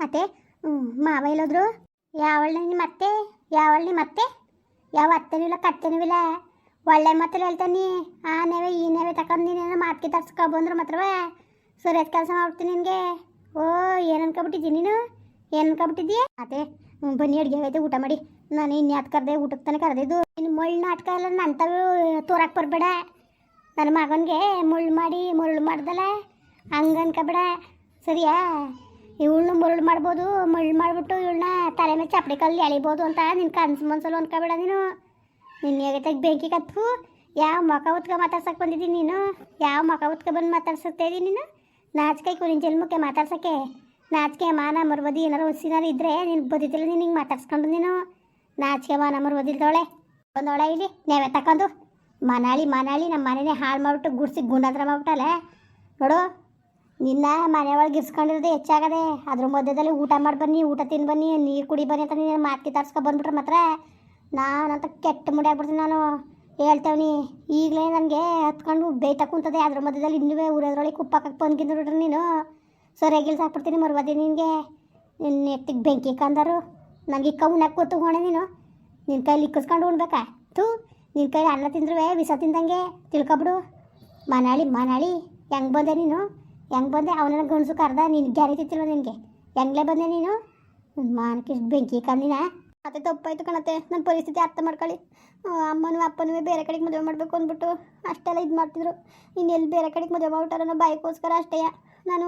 ಅತ್ತೆ ಮಾವ ಎಲ್ಲೋದ್ರು? ಯಾವಳ್ಳಿ ಮತ್ತೆ ಯಾವಳ್ಳಿ ಮತ್ತೆ ಯಾವ ಅತ್ತೆನೂ ಇಲ್ಲ ಒಳ್ಳೆ ಮಾತ್ರ ಹೇಳ್ತಾನೆ, ಆ ನೇವೆ, ಈ ನೇವೆ ತಕೊಂಡು ನೀನೇನೋ ಮಾತ್ಕೆ ತರ್ಸ್ಕೊ ಬಂದ್ರು ಮಾತ್ರವೇ? ಸರಿಯಾದ ಕೆಲಸ ಮಾಡ್ಬಿಡ್ತೀನಿ ನಿನಗೆ. ಓ, ಏನು ಅನ್ಕೊಬಿಟ್ಟಿದ್ದೀನಿ ನೀನು? ಏನು ಅನ್ಕೊಬಿಟ್ಟಿದ್ದೀಯ ಅದೇ ಬನ್ನಿ ಅಡುಗೆ ಆಗೈತೆ ಊಟ ಮಾಡಿ. ನಾನು ಇನ್ಯಾತ್ ಕರೆದೆ ಊಟಕ್ಕೆ ತಾನೇ ಕರೆದಿದ್ದು. ಇನ್ನು ಮುಳ್ಳು ನಾಟಕ ಎಲ್ಲ ನಂತವು ತೋರಕ್ಕೆ ಬರಬೇಡ. ನನ್ನ ಮಗನಿಗೆ ಮುಳ್ಳು ಮಾಡಿ, ಮುಳ್ಳು ಮಾಡ್ದಲ್ಲ, ಹಂಗೆ ಅನ್ಕೊಬೇಡ. ಸರಿಯಾ? ಮುರುಳು ಮಾಡ್ಬೋದು, ಮುಳ್ಳು ಮಾಡಿಬಿಟ್ಟು ಇವಳನ್ನ ತಲೆ ಮೇಲೆ ಚಪ್ಪಡಿ ಕಲ್ಲು ಎಳಿಬೋದು ಅಂತ ನಿನ್ನ ಕನ್ಸು ಮನ್ಸಲ್ಲಿ ಅನ್ಕೋಬೇಡ ನೀನು. ನಿನ್ನ ಬೆಂಕಿ ಕತ್ತು ಯಾವ ಮಕ ಉತ್ಕ ಮಾತಾಡ್ಸಕ್ಕೆ ಬಂದಿದ್ದೀನಿ ನೀನು? ಯಾವ ಮಕ ಉತ್ಕ ಬಂದು ಮಾತಾಡ್ಸಕ್ತಾ ನೀನು? ನಾಚಿಕೆ ಕುರಿನ ಜನ್ಮಕ್ಕೆ ಮಾತಾಡ್ಸಕ್ಕೆ. ನಾಚಿಕೆ ಮಾನ ಮರ್ಬೋದು ಏನಾರು ಹುಸಿನಾರು ಇದ್ರೆ ನೀನು ಬದಿತಿಲ್ಲ ನೀನು ಹಿಂಗೆ ಮಾತಾಡ್ಸ್ಕೊಂಡು ನೀನು. ನಾಚಿಕೆ ಮಾನ ಮರ್ವದಿಲ್ದವಳೆ ಒಂದೊಳೆ ಇಲ್ಲಿ, ನೇವೆ ತಕೊಂಡು ಮನಾಳಿ ಮನಾಳಿ ನಮ್ಮ ಮನೆನೇ ಹಾಳು ಮಾಡಿಬಿಟ್ಟು ಗುಡ್ಸಿ ಗುಂಡಾದ್ರ ಮಾಡ್ಬಿಟ್ಟಲೆ ನೋಡು ನಿನ್ನ ಮನೆ ಒಳಗೆ ಇರ್ಸ್ಕೊಂಡಿರೋದೇ ಹೆಚ್ಚಾಗದೆ. ಅದ್ರ ಮಧ್ಯದಲ್ಲಿ ಊಟ ಮಾಡಿ ಬನ್ನಿ, ಊಟ ತಿನ್ ಬನ್ನಿ, ನೀರು ಕುಡಿ ಬನ್ನಿ ಅಂತ ನೀನು ಮಾತು ತರ್ಸ್ಕೊ ಬಂದ್ಬಿಟ್ರೆ ಮಾತ್ರ. ನಾನಂತ ಕೆಟ್ಟ ಮುಡಿ ಆಗ್ಬಿಡ್ತೀನಿ ನಾನು. ಹೇಳ್ತೇವನಿ, ಈಗಲೇ ನನಗೆ ಹತ್ಕೊಂಡು ಬೇಯ್ತಾ ಕುಂತದೆ. ಅದ್ರ ಮಧ್ಯದಲ್ಲಿ ಇನ್ನೂ ಊರದ್ರೊಳಗೆ ಕುಪ್ಪಕ್ಕೆ ಬಂದ್ಕಿಂದು ನೋಡ್ರಿ ನೀನು. ಸರಿಯಾಗಿಲ್ಸ ಹಾಕ್ಬಿಡ್ತೀನಿ ಮರ್ವದಿ ನಿನಗೆ. ನಿನ್ನ ಎತ್ತಿಗೆ ಬೆಂಕಿ ಕಂದರು. ನನಗೆ ಕೌನಕ್ಕೆ ಕೂತು ಹೋಗೋಣ ನೀನು. ನಿನ್ನ ಕೈಲಿ ಇಕ್ಕಿಸ್ಕೊಂಡು ಉಣ್ಬೇಕಾ? ಥೂ ನಿನ್ನ ಕೈಲಿ ಅನ್ನ ತಿಂದ್ರುವೆ, ವಿಷ ತಿಂದಂಗೆ ತಿಳ್ಕೊಬಿಡು. ಮನಾಳಿ ಮನಾಳಿ, ಹೆಂಗೆ ಬಂದೆ ನೀನು? ಹೆಂಗೆ ಬಂದೆ? ಅವನ ಗಣಸು ಕರ್ದ, ನೀನು ಗ್ಯಾರಿತಿತ್ತಿಲ್ವ ನಿನಗೆ? ಹೆಂಗ್ಲೇ ಬಂದೆ ನೀನು? ಮಾನಕ್ಕೆ ಬೆಂಕಿ ಕಂದಿನ ಮತ್ತೆ ತಪ್ಪಾಯ್ತು ಕಣತ್ತೆ ನನ್ನ ಪರಿಸ್ಥಿತಿ ಅರ್ಥ ಮಾಡ್ಕೊಳ್ಳಿ. ಅಮ್ಮನೂ ಅಪ್ಪನೂ ಬೇರೆ ಕಡೆಗೆ ಮದುವೆ ಮಾಡಬೇಕು ಅಂದ್ಬಿಟ್ಟು ಅಷ್ಟೆಲ್ಲ ಇದು ಮಾಡ್ತಿದ್ರು. ನೀನು ಎಲ್ಲಿ ಬೇರೆ ಕಡೆಗೆ ಮದುವೆ ಮಾಡ್ಬಿಟ್ಟಾರ ಅನ್ನೋ ಬಾಯಿಗೋಸ್ಕರ ಅಷ್ಟೇ. ನಾನು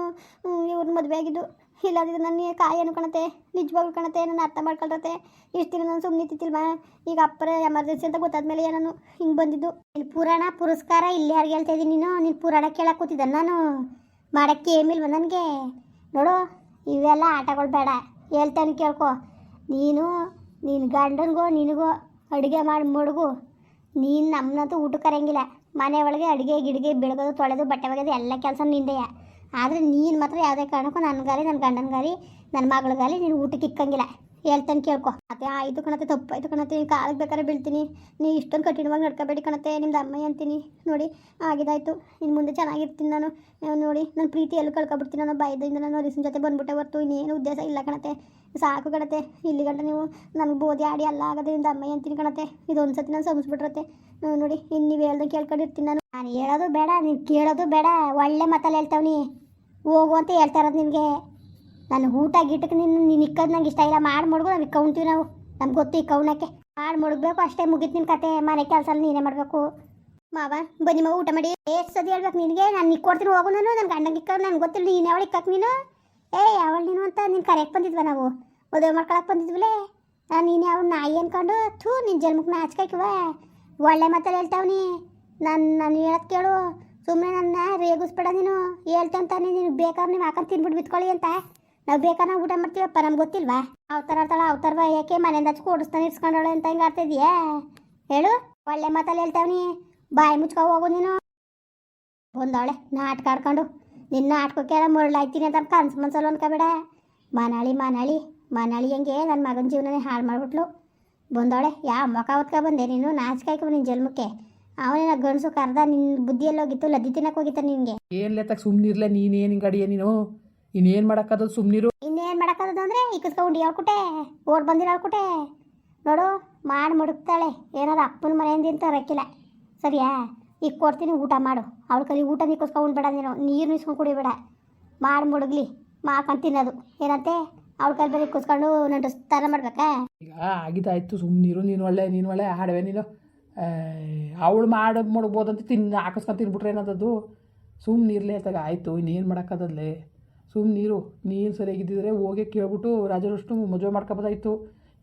ಇವ್ರನ್ನ ಮದುವೆ ಆಗಿದ್ದು. ಇಲ್ಲಾಂದಿದ್ರೆ ನನ್ನ ಕಾಯಿ ಕಣತೆ ನಿಜವಾಗ್ಲು ಕಣತ್ತೆ? ನಾನು ಅರ್ಥ ಮಾಡ್ಕೊಳ್ರತ್ತೆ ಇಷ್ಟು ದಿನ ನಾನು ಸುಮ್ಮನೆ ತಿತ್ತಿಲ್ವಾ ಈಗ ಅಪ್ಪರ ಎಮರ್ಜೆನ್ಸಿ ಅಂತ ಗೊತ್ತಾದ್ಮೇಲೆ ನಾನು ಹಿಂಗೆ ಬಂದಿದ್ದು. ಇಲ್ಲಿ ಪುರಾಣ ಪುರಸ್ಕಾರ ಇಲ್ಲಿ ಯಾರಿಗೆ ಹೇಳ್ತಾ ಇದ್ದೀನಿ ನೀನು? ನಿನ್ನ ಪುರಾಣ ಕೇಳಕ್ಕೆ ಕೂತಿದ್ದೆ ನಾನು. ಮಾಡೋಕ್ಕೆ ಏಮಿಲ್ವ ನನಗೆ? ನೋಡು, ಇವೆಲ್ಲ ಆಟಗಳು ಬೇಡ. ಹೇಳ್ತಾನೆ ಕೇಳ್ಕೊ. ನೀನು ನಿನ್ನ ಗಂಡನಿಗೋ, ನಿನಗೋ ಅಡುಗೆ ಮಾಡಿ ಮುಡುಗು. ನೀನು ನಮ್ಮನ್ನಂತೂ ಊಟ ಕರೆಯಂಗಿಲ್ಲ ಮನೆ ಒಳಗೆ ಅಡುಗೆ ಗಿಡಿಗೆ ಬೆಳಗೋದು, ತೊಳೆದು, ಬಟ್ಟೆ ಒಗೆದು ಎಲ್ಲ ಕೆಲಸ ನಿಂದೆಯ ಆದರೆ ನೀನು ಮಾತ್ರ ಯಾವುದೇ ಕಾರಣಕ್ಕೂ ನನಗಾಲಿ ನನ್ನ ಗಂಡನಿಗಾಲಿ ನನ್ನ ಮಗಳಿಗಾಲಿ ನೀನು ಊಟಕ್ಕೆ ಇಕ್ಕಂಗಿಲ್ಲ. ಹೇಳ್ತಾನೆ ಕೇಳ್ಕೊ. ಅದೇ ಇದು ಕಣತೆ ತಪ್ಪಾಯ್ತು ಕಣತೆ ನೀನು ಕಾಲಿಗೆ ಬೇಕಾದ್ರೆ ಬೀಳ್ತೀನಿ. ನೀ ಇಷ್ಟೊಂದು ಕಠಿಣವಾಗಿ ನಡ್ಕೋಬೇಡಿ ಕಣತೆ ನಿಮ್ದು ಅಮ್ಮಯ್ಯ ಅಂತೀನಿ. ನೋಡಿ, ಆಗಿದಾಯ್ತು. ಇನ್ನು ಮುಂದೆ ಚೆನ್ನಾಗಿರ್ತೀನಿ ನಾನು. ನೋಡಿ ನನ್ನ ಪ್ರೀತಿ ಎಲ್ಲೂ ಕಳ್ಕೊಬಿಡ್ತೀನಿ ನಾನು ಭಯದಿಂದ ನಾನು ರೀಸನ್ ಜೊತೆ ಬಂದ್ಬಿಟ್ಟೆ ಹೊರ್ತು. ಇನ್ನೇನು ಉದ್ದೇಶ ಇಲ್ಲ ಕಣತೆ ಸಾಕು ಕಣತೆ ಇಲ್ಲಿ ಗಂಟ ನೀವು, ನನಗೆ ಬೋಧಿ ಆಡಿ ಎಲ್ಲ ಆಗದೆ ನಿಮ್ದು ಅಮ್ಮಯ್ಯ ಅಂತೀನಿ ಕಣತೆ ಇದೊಂದು ಸತಿ ನಾನು ಸಂಸ್ಬಿಟ್ರತ್ತೆ ನೋಡಿ ಇನ್ನು ನೀವು ಹೇಳ್ದಂಗೆ ಕೇಳ್ಕೊಂಡಿರ್ತೀನಿ ನಾನು. ನಾನು ಹೇಳೋದು ಬೇಡ, ನೀನು ಕೇಳೋದು ಬೇಡ. ಒಳ್ಳೆ ಮಾತಲ್ಲಿ ಹೇಳ್ತಾವ್ನಿ ಹೋಗು ಅಂತ ಹೇಳ್ತಾ ಇರೋದು ನಾನು ಊಟ ಗೀಟಕ್ಕೆ ನಿನ್ನ ನೀನು ಇಕ್ಕದ್ ನಂಗೆ ಇಷ್ಟ ಇಲ್ಲ. ಮಾಡಿ ಮಡ್ಗು, ನಾವು ಇಕ್ಕೌಂತೀವಿ ನಾವು. ನಮ್ಗೆ ಗೊತ್ತು ಇಕ್ಕೌಣಕ್ಕೆ ಮಾಡಿ ಮಡಗಬೇಕು, ಅಷ್ಟೇ ಮುಗಿತು ನಿನ್ನ ಕತೆ. ಮನೆ ಕೆಲಸ ನೀನೇ ಮಾಡಬೇಕು. ಮಾವ, ಬನ್ನಿ ಮಾವ, ಊಟ ಮಾಡಿ. ಎಷ್ಟು ಸತಿ ಹೇಳ್ಬೇಕು ನಿನಗೆ? ನಾನು ನಿಕ್ ಕೊಡ್ತೀನಿ ಹೋಗು ನಾನು. ನನ್ನ ಗಂಡಂಗೆ ಇಕ್ಕೋದು ನನ್ಗೆ ಗೊತ್ತಿಲ್ಲ. ನೀನು ಯಾವಳು ಇಕ್ಕಕ್ಕೆ ನೀನು? ಏ ಯಾವಳು ನೀನು ಅಂತ ನೀನು ಕರೆಕ್ಟ್ ಬಂದಿದ್ವ ನಾವು. ಮದುವೆ ಮಾಡ್ಕೊಳಕ್ಕೆ ಬಂದಿದ್ವಲೇ? ನಾನು ನೀನು ಯಾವ ನಾಯಿ ಅನ್ಕೊಂಡು, ಥೂ ನಿನ್ನ ಜನ್ಮಕ್ಕೆ ನಾಚ್ಕಾಯ್ಕವ ಒಳ್ಳೆ ಮಾತಲ್ಲಿ ಹೇಳ್ತಾವನಿ ನಾನು ನಾನು ಹೇಳೋದು ಕೇಳು. ಸುಮ್ಮನೆ ನನ್ನ ರೇಗಿಸ್ಬೇಡ ನೀನು. ಹೇಳ್ತಂತಾನೆ ನೀನು. ಬೇಕಾದ್ರೆ ನೀವು ಹಾಕೊಂಡು ತಿನ್ಬಿಟ್ಟು ಬಿತ್ಕೊಳ್ಳಿ ಅಂತ. ನಾವು ಬೇಕಾದ್ರೆ ಊಟ ಮಾಡ್ತೀವಪ್ಪ, ನಮ್ಗೆ ಗೊತ್ತಿಲ್ವಾ? ಅವತಾರ ಆಡ್ತಾಳ ಅವತಾರ ಯಾಕೆ ಮನೆಯಿಂದ ಹಚ್ಚಿ ಇರ್ಸ್ಕೊಂಡವಳೆ ಅಂತ ಹಿಂಗೆ ಆಡ್ತಿದ್ಯಾ ಹೇಳು, ಒಳ್ಳೆ ಮಾತಲ್ಲಿ ಹೇಳ್ತಾವನಿ ಬಾಯಿ ಮುಚ್ಕೊ ಹೋಗು ನೀನು. ಬಂದವಳೆ ನಾಟಕ ಆಡ್ಕೊಂಡು. ನಿನ್ನ ಆಟ್ಕೋಕ್ಕೆಲ್ಲ ಮುರಳಾಯ್ತೀನಿ ಅಂತ ಕನ್ಸು ಮನ್ಸಲ್ಲ ಅನ್ಕೋಬೇಡ. ಮನಾಳಿ ಮನಾಳಿ ಮನಾಳಿ ಹೆಂಗೆ ನನ್ನ ಮಗನ ಜೀವನನೇ ಹಾಳು ಮಾಡ್ಬಿಟ್ಲು. ಬಂದವಳೆ ಯಾವ ಮುಖ ಹೊತ್ಕೊ ಬಂದೆ ನೀನು? ನಾಚಿಕಾಯ್ಕೊ ನಿನ್ನ ಜನ್ಮಕ್ಕೆ. ಅವನೇನ ಗಂಡಸು ಕರ್ದ ನಿನ್ನ ಬುದ್ಧಿಯಲ್ಲಿ ಹೋಗಿತ್ತು ಲದ್ದಿ ತಿನ್ನಕ್ಕೆ ಹೋಗಿತ್ತ ನಿನಗೆ? ಏನ್ ತಕ್ಕ ಸುಮ್ಮನಿರ್ಲೆ ನೀನೇನು ಹಿಂಗೆ ಅಡಿಯ ನೀನು? ಇನ್ನೇನು ಸುಮ್ನಿರು. ಸುಮ್ಮನಿರು ಇನ್ನೇನು ಮಾಡೋಕ್ಕಾಗದು ಅಂದರೆ ಇಕ್ಕಿಸ್ಕೊಂಡು ಹೇಳ್ಕೊಟ್ಟೆ ಓಡ್ ಬಂದಿರ ಹೇಳ್ಕೊಟ್ಟೆ ನೋಡು ಮಾಡಿ ಮುಡುಕ್ತಾಳೆ. ಏನಾರು ಅಪ್ಪನ ಮನೆಯಿಂದ ಅಂತ ರಕ್ಕಿಲ್ಲ ಸರಿಯಾ? ಈಗ ಕೊಡ್ತೀನಿ ಊಟ ಮಾಡು. ಅವಳ ಕಲಿ ಊಟ ನಿಕ್ಕಿಸ್ಕೊಂಡು ಬೇಡ ನೀನು. ನೀರು ನಿಸ್ಕೊಂಡು ಕುಡಿಬೇಡ. ಮಾಡಿ ಮುಡುಗ್ಲಿ. ಮಾಡ್ಕೊಂಡು ತಿನ್ನೋದು. ಏನಂತೆ? ಅವ್ಳ ಕೈಲಿ ಬರೀ ಕುಸ್ಕೊಂಡು ನಟಿಸ್ತಾರ ಮಾಡ್ಬೇಕಾ? ಈಗ ಆಗಿದ್ದಾಯ್ತು ಸುಮ್ಮನಿರು ನೀನು ಒಳ್ಳೆ ನೀನು ಒಳ್ಳೆ ಹಾಡುವೆ ನೀನು. ಅವಳು ಮಾಡೋದು ಮಾಡ್ಬೋದಂತ ತಿನ್ನ ಹಾಕಿಸ್ಕೊಂಡು ತಿನ್ಬಿಟ್ರೆ ಏನದದು ಸುಮ್ಮನಿರ್ಲಿ ತಗ ಆಯಿತು ಇನ್ನೇನು ಮಾಡೋಕ್ಕದಲ್ಲೇ ಸುಮ್ಮನಿರು ನೀನು ಸರಿಯಾಗಿದ್ದಿದ್ರೆ ಹೋಗಿ ಕೇಳ್ಬಿಟ್ಟು ರಾಜರಷ್ಟು ಮದುವೆ ಮಾಡ್ಕೊಬೋದಾಯ್ತು.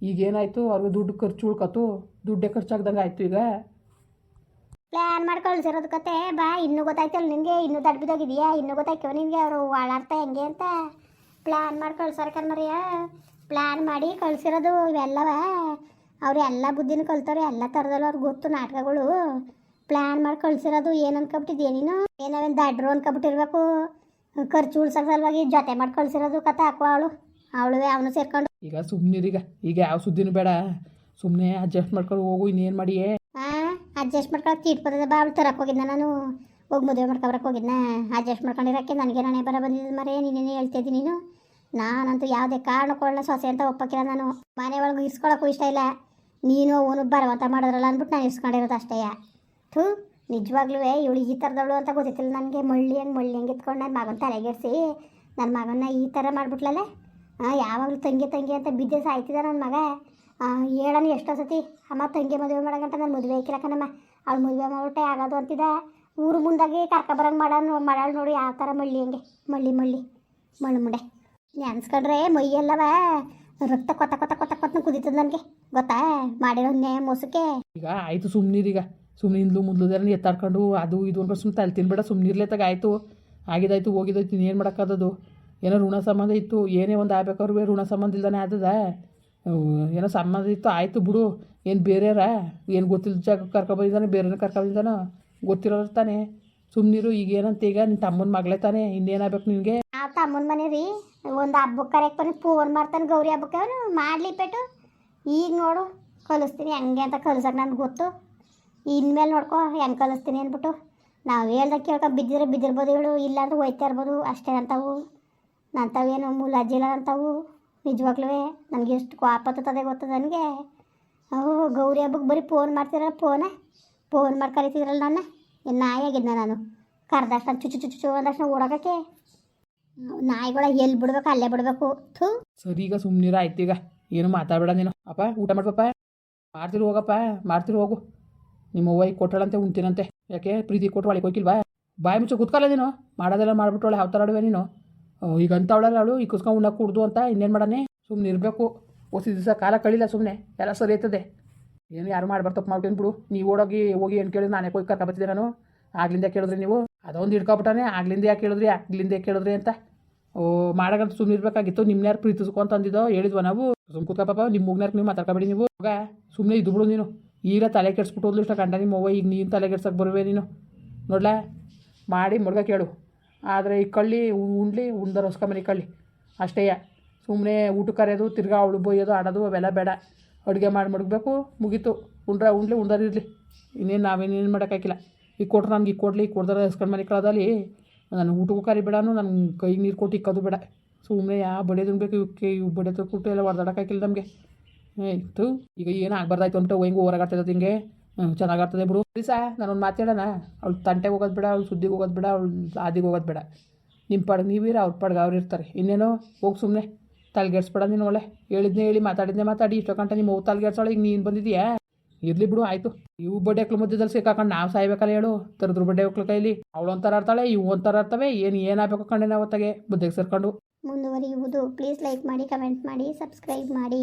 ಈಗೇನಾಯಿತು? ಅವ್ರಿಗೆ ದುಡ್ಡು ಖರ್ಚು ಉಳ್ಕತ್ತು ದುಡ್ಡೇ ಖರ್ಚಾಗ್ದಂಗೆ ಆಯಿತು ಈಗ. ಪ್ಲ್ಯಾನ್ ಮಾಡಿ ಅದು ಕತೆ. ಬಾ, ಇನ್ನೂ ಗೊತ್ತಾಯ್ತಲ್ಲ ನಿನಗೆ ಇನ್ನೂ ದಡ್ಬಿದಾಗಿದೆಯಾ ಇನ್ನೂ ಗೊತ್ತಾಯ್ತವ ನಿನಗೆ ಅವರು ಓಡಾಡ್ತಾ ಹೆಂಗೆ ಅಂತ. ಪ್ಲ್ಯಾನ್ ಮಾಡಿ ಕಳ್ಸಾರ ಕರ್ಮರಿಯ ಪ್ಲ್ಯಾನ್ ಮಾಡಿ ಕಳಿಸಿರೋದು ಇವೆಲ್ಲವ. ಅವ್ರು ಎಲ್ಲ ಬುದ್ಧಿನ ಕಲ್ತವ್ರೆ, ಎಲ್ಲ ಥರದಲ್ಲೂ ಅವ್ರಿಗೆ ಗೊತ್ತು ನಾಟಕಗಳು. ಪ್ಲ್ಯಾನ್ ಮಾಡಿ ಕಳಿಸಿರೋದು ಏನು ಅನ್ಕೊಬಿಟ್ಟಿದ್ಯಾ ನೀನು? ಏನಾವೇನು ದಡ್ರು ಅನ್ಕೊಬಿಟ್ಟಿರ್ಬೇಕು? ಖರ್ಚು ಉಳ್ಸೋ ಸಲುವಾಗಿ ಜೊತೆ ಮಾಡಿ ಕಳ್ಸಿರೋದು ಕತೆ ಹಾಕುವ ಅವಳು. ಅವಳುವೆ ಅವನು ಸೇರ್ಕೊಂಡು ಈಗ ಸುಮ್ಮನಿರೀಗ ಈಗ. ಯಾವ ಸುದ್ದಿನೂ ಬೇಡ. ಸುಮ್ಮನೆ ಅಡ್ಜಸ್ಟ್ ಮಾಡ್ಕೊಂಡು ಹೋಗು ಇನ್ನೇನು ಮಾಡಿ ಹಾಂ ಅಡ್ಜಸ್ಟ್ ಮಾಡ್ಕೊಳಕ್ಕೆ ತೀಟ್ ಬರ್ತದೆ ಬಾ ಅವಳು ತರಕ್ಕೆ ಹೋಗಿದ್ನ ನಾನು. ಹೋಗಿ ಮದುವೆ ಮಾಡ್ಕೊಬರಕ್ಕೆ ಹೋಗಿದ್ನ. ಅಡ್ಜಸ್ಟ್ ಮಾಡ್ಕೊಂಡಿರೋಕ್ಕೆ ನನಗೆ ನಾನೇ ಬರ ಬಂದಿದ್ದು. ಮರೆ ಹೇಳ್ತಾ ಹೇಳ್ತಿದ್ದಿ ನೀನು? ನಾನಂತೂ ಯಾವುದೇ ಕಾರಣಕೊಳ್ಳ ಸೊಸೆ ಅಂತ ಒಪ್ಪಕ್ಕಿಲ್ಲ ನಾನು. ಮನೆ ಒಳಗೆ ಇಸ್ಕೊಳಕ್ಕೂ ಇಷ್ಟ ಇಲ್ಲ. ನೀನು ಅವನು ಬರವಂತ ಮಾಡಿದ್ರಲ್ಲ ಅಂದ್ಬಿಟ್ಟು ನಾನು ಇಸ್ಕೊಂಡಿರೋದು ಅಷ್ಟೇ. ಥೂ. ನಿಜವಾಗ್ಲೂ ಇವಳು ಈ ಥರದವಳು ಅಂತ ಗೊತ್ತಿತ್ತಿಲ್ಲ ನನಗೆ? ಮಳ್ಳಿ ಹಂಗೆ ಮಳ್ಳಿ ಹಂಗೆ ಇತ್ಕೊಂಡು ನನ್ನ ಮಗನ ತಲೆಗೆಡ್ಸಿ ನನ್ನ ಮಗನ ಈ ಥರ ಮಾಡ್ಬಿಟ್ಲಲ್ಲ ಹಾಂ ಯಾವಾಗಲೂ ತಂಗಿ ತಂಗಿ ಅಂತ ಬಿದ್ದೆ ಸಾಯ್ತಿದ್ದ ನನ್ನ ಮಗ. ಹೇಳೋಣ ಎಷ್ಟೋ ಸತಿ, ಅಮ್ಮ, ತಂಗಿ ಮದುವೆ ಮಾಡೋಕಂತ ನಾನು ಮದುವೆ ಹಾಕಿಲ್ಲ ಅವಳು ಮದುವೆ ಮಾಡ್ಬಿಟ್ಟೆ ಆಗೋದು ಅಂತಿದ್ದ. ಊರು ಮುಂದಾಗಿ ಕರ್ಕೊಬರಂಗೆ ಮಾಡೋಣ ಮಾಡಾಳು ನೋಡಿ ಯಾವ ಥರ ಮಳ್ಳಿ ಹಂಗೆ. ಮಳ್ಳಿ ಮಳ್ಳಿ. ಮಳ್ಳು ಮುಂಡೆ. ನೆನ್ಸ್ಕೊಂಡ್ರೆ ಮೈಯೆಲ್ಲವ ರಕ್ತ ಕೊತ್ತ ಕೊತ್ತ ಕೊತ್ತ ಕೊತ್ತ ಕುದೀತದ ನನಗೆ. ಗೊತ್ತಾ? ಮಾಡಿರೋ ನ್ಯಾಯ ಮೋಸಕ್ಕೆ. ಈಗ ಆಯಿತು ಸುಮ್ಮನೀರೀಗ ಸುಮ್ಮನೆ ಇಂದ್ಲು ಮುಂದ್ಲುದಾರ ಎತ್ತಾಡ್ಕೊಂಡು, ಅದು ಇದು ಅನ್ಕೊಂಡು ಸುಮ್ಮನೆ ತಲೆ ತಿನ್ಬೇಡ ಸುಮ್ಮನಿರ್ಲೇತಾಗ ಆಯಿತು, ಆಗಿದಾಯ್ತು, ಹೋಗಿದಾಯ್ತು, ಇನ್ನೇನು ಮಾಡೋಕ್ಕಾದದು? ಏನೋ ಋಣ ಸಂಬಂಧ ಇತ್ತು, ಏನೇ ಒಂದು ಆಗ್ಬೇಕಾದ್ರೂ ಋಣ ಸಂಬಂಧ ಇಲ್ದಾನೆ ಆದದ? ಏನೋ ಸಂಬಂಧ ಇತ್ತು, ಆಯಿತು ಬಿಡು, ಏನು ಬೇರೆಯರ ಏನು ಗೊತ್ತಿಲ್ಲ ಜಾಗ ಕರ್ಕೊಬಂದಿದ್ದಾನೆ ಬೇರೆನ ಕರ್ಕೊಬಂದಿದ್ದಾನೋ? ಗೊತ್ತಿರೋರು ತಾನೆ. ಸುಮ್ಮನಿರು ಈಗ ಏನಂತ ಈಗ ನಿನ್ನ ತಮ್ಮನ ಮಗಳೇ ತಾನೆ ಇನ್ನೇನಾಗಬೇಕು ನಿನಗೆ? ಆ ತಮ್ಮನ ಮನೆ ರೀ, ಒಂದು ಹಬ್ಬಕ್ಕೆ ಕರೆಯಕ್ಕೆ ಬಂದು ಫೋನ್ ಮಾಡ್ತಾನೆ, ಗೌರಿ ಹಬ್ಬಕ್ಕೆ ಅವನು ಮಾಡಲಿ ಪೇಟು ಈಗ ನೋಡು, ಕಲಿಸ್ತೀನಿ, ಹಂಗೆ ಅಂತ ಕಲಿಸಕ್ಕೆ ನನಗೆ ಗೊತ್ತು. ಇನ್ಮೇಲೆ ನೋಡ್ಕೊ, ಹೆಂಗೆ ಕಲಿಸ್ತೀನಿ ಅಂದ್ಬಿಟ್ಟು. ನಾವು ಹೇಳ್ದಾಗ ಕೇಳ್ಕೊ ಬಿದ್ದಿದ್ರೆ ಬಿದ್ದಿರ್ಬೋದು ಹೇಳು, ಇಲ್ಲಾಂದ್ರೆ ಹೋಯ್ತಾ ಇರ್ಬೋದು. ಅಷ್ಟೇ ಅಂತಾವು ಅಜ್ಜಿ ಇಲ್ಲ ಅಂತಾವು. ನಿಜವಾಗ್ಲೂ ನನಗೆ ಎಷ್ಟು ಕೋಪ ತದೆ ಗೊತ್ತದ ನನಗೆ? ಅವು ಗೌರಿ ಹಬ್ಬಕ್ಕೆ ಬರೀ ಫೋನ್ ಮಾಡ್ತಿರಲ್ಲ ಫೋನ? ಫೋನ್ ಮಾಡಿ ಕರಿತಿದ್ರಲ್ಲ ನಾನು ಏನು ನಾಯಿ ಆಗಿದ್ನ ನಾನು. ಕರ್ದಷ್ಟು ಚುಚ್ಚು ಚುಚ್ಚು ಚು ಅಂದಷ್ಟು ಓಡೋಗಕ್ಕೆ ನಾಯಿಗಳ ಎಲ್ಲಿ ಬಿಡ್ಬೇಕು, ಅಲ್ಲೇ ಬಿಡಬೇಕು. ಥೂ. ಸರಿ, ಈಗ ಸುಮ್ಮನಿರ ಆಯ್ತು ಈಗ. ಏನು ಮಾತಾಡಬೇಡ ನೀನು. ಅಪ್ಪ, ಊಟ ಮಾಡ್ಪಪ್ಪ ಮಾಡ್ತಿರು ಹೋಗಪ್ಪ, ಮಾಡ್ತಿರು ಹೋಗು. ನಿಮ್ಮ ಅವ್ವ ಕೊಟ್ಟಳಂತೆ ಉಣ್ತೀನಂತೆ ಯಾಕೆ? ಪ್ರೀತಿ ಕೊಟ್ಟು ಒಳಗೆ ಹೋಗಿಲ್ವಾ? ಬಾಯಿ ಮುಚ್ಚು, ಕೂತ್ಕಲ್ಲ ನೀನು? ಮಾಡೋದೆಲ್ಲ ಮಾಡಿಬಿಟ್ಟವಳೆ ಯಾವ ಥರ ಆಡುವೆ ನೀನು? ಈಗ ಅಂತವಳಲ್ಲ ಅವಳು, ಈ ಕುಸ್ಕೊಂಡು ಉಣ್ಣಕ್ಕೆ ಕುಡ್ದು ಅಂತ ಇನ್ನೇನು ಮಾಡಾನೆ ಸುಮ್ಮನೆ ಇರಬೇಕು. ಓಸಿ ದಿವಸ ಕಾಲ ಕಳಿಲ್ಲ ಸುಮ್ಮನೆ ಎಲ್ಲ ಸರಿ ಆಯ್ತದೆ ಏನು ಯಾರು ಮಾಡಿ ತಪ್ಪು ಮಾಡ್ತೀನಿ ಬಿಡು. ನೀವು ಓಡೋಗಿ, ಹೋಗಿ ಏನು ಕೇಳಿದ್ರೆ ನಾನೇ ಹೋಗಿ ಕರ್ಕೊಬತ್ತಿದ್ದೆ ನಾನು. ಆಗ್ಲಿಂದ ಕೇಳಿದ್ರಿ ನೀವು. ಅದೊಂದು ಹಿಡ್ಕೊಬಿಟ್ಟಾನೆ, ಆಗ್ಲಿಂದ ಯಾಕೆ ಕೇಳಿದ್ರಿ, ಆಗ್ಲಿಂದ ಕೇಳಿದ್ರಿ ಅಂತ. ಓ, ಮಾಡಗಂತ ಸುಮ್ಮನೆ ಇರಬೇಕಾಗಿತ್ತು ನಿಮ್ಮನ್ಯಾರು ಪ್ರೀತಿಸ್ಕೊ ಅಂತ ಅಂದಿದ್ದೋ ಹೇಳಿದ್ವ ನಾವು? ಸುಮ್ ಕೂತ್ಕೊಪ್ಪ ನಿಮ್ಮ ಮುಗ್ನಾರ್ಕ ನೀವು ಮಾತಾಡ್ಕೊಬೇಡಿ ನೀವು. ಹೋಗ. ಸುಮ್ಮನೆ ಇದ್ದು ಬಿಡು ನೀನು. ಈಗ ತಲೆ ಕೆಡ್ಸ್ಬಿಟ್ಟು ಹೋದ್ಲು ಇಷ್ಟ ಕಂಡ ನಿಮ್ಮ ಅವ್ವ ಈಗ ನೀನು ತಲೆ ಕೆಡ್ಸಕ್ಕೆ ಬರುವೆ ನೀನು. ನೋಡ್ಲಾ? ಮಾಡಿ ಮುಡ್ಗ ಕೇಳು. ಆದರೆ ಈ ಕಳ್ಳಿ ಉಂಡ್ಲಿ ಉಣ್ಲಿ ಉಣ್ದ ರಸ್ಕೊಂಬನಿ ಕಳ್ಳಿ. ಅಷ್ಟೇ. ಸುಮ್ಮನೆ ಊಟ ಕರೆಯೋದು, ತಿರ್ಗಾ ಅವಳು ಬೊಯ್ಯೋದು ಆಡೋದು, ಅವೆಲ್ಲ ಬೇಡ. ಅಡುಗೆ ಮಾಡಿ ಮಡಗಬೇಕು ಮುಗೀತು. ಉಂಡ್ರ, ಉಂಡ್ಲಿ ಉಂಡರಿರಲಿ ಇರಲಿ. ಇನ್ನೇನು ನಾವೇನೇನು ಮಾಡೋಕ್ಕಾಗಿಲ್ಲ. ಈಗ ಕೊಟ್ರೆ ನಮ್ಗೆ ಈಗ ಕೊಡಲಿ ಕೊಡ್ದಾರ ಎಸ್ಕೊಂಡು ಮನೆ ಕಳದಲ್ಲಿ ನಾನು ಊಟಕ್ಕೂ ಕರಿಬೇಡನು ನನ್ನ ಕೈಗೆ ನೀರು ಕೊಟ್ಟು ಇಕ್ಕೋದು ಬೇಡ. ಸುಮ್ಮನೆ ಯಾ ಬಡಿಯೋದು ಬೇಕು ಇವಕ್ಕೆ ಇವು ಬಡಿಯೋದು ಕೊಟ್ಟು ಎಲ್ಲ ಹೊಡೆದಾಡೋಕ್ಕಾಗಿಲ್ಲ ನಮಗೆ. ಆಯಿತು ಈಗ ಏನು ಆಗ್ಬಾರ್ದಾಯ್ತು ಅಂದ್ಬಿಟ್ಟು ಹೆಂಗೂ ಹೊರಗಾಡ್ತದೆ ಹಿಂಗೆ ಚೆನ್ನಾಗಾಗ್ತದೆ ಬಿಡು. ಸಾ, ನಾನೊಂದು ಮಾತಾಡೋಣ ಅವ್ಳ ತಂಟೆಗೆ ಹೋಗೋದು ಬೇಡ, ಅವ್ಳು ಸುದ್ದಿಗೆ ಹೋಗೋದು ಬೇಡ, ಅವ್ಳ ಆದಿಗೆ ಹೋಗೋದು ಬೇಡ. ನಿಮ್ಮ ಪಡ್ಗೆ ನೀವೀರ, ಅವ್ರ ಪಡ್ಗೆ ಅವ್ರು ಇರ್ತಾರೆ. ಇನ್ನೇನೋ, ಹೋಗಿ ಸುಮ್ಮನೆ ತಲೆಗೆಡ್ಸ್ಬೇಡ ನೀನು ಒಳ್ಳೆ. ಹೇಳಿದ್ನೇ ಹೇಳಿ, ಮಾತಾಡಿದ್ನೇ ಮಾತಾಡಿ. ಇಷ್ಟೋ ಗಂಟೆ ನಿಮ್ಮ ಹೋಗಿ ತಲೆಗೆಡ್ಸೋಳೆ, ಈಗ ನೀನು ಬಂದಿದ್ಯಾ? ಇರ್ಲಿ ಬಿಡು, ಆಯಿತು. ಇವು ಬಡ್ಡೆ ಮಕ್ಳು ಮಧ್ಯದಲ್ಲಿ ಸಿಕ್ಕಾಕೊಂಡು ನಾವು ಸಾಯ್ಬೇಕಲ್ಲ ಹೇಳು. ತರದ್ರ ಬಡ್ಡೆ ಮಕ್ಳ ಕೈಲಿ. ಅವಳು ಒಂಥರ ಇರ್ತಾಳೆ, ಇವು ಒಂಥರ ಇರ್ತವೆ. ಏನು ಏನಾಗಬೇಕು ಕಂಡೆ ನಾವು ಹೊತ್ತಾಗೆ. ಬುದ್ಧಿಗೆ ಸೇರ್ಕೊಂಡು. ಮುಂದುವರಿಯುವುದು. ಪ್ಲೀಸ್ ಲೈಕ್ ಮಾಡಿ ಕಮೆಂಟ್ ಮಾಡಿ ಸಬ್ಸ್ಕ್ರೈಬ್ ಮಾಡಿ.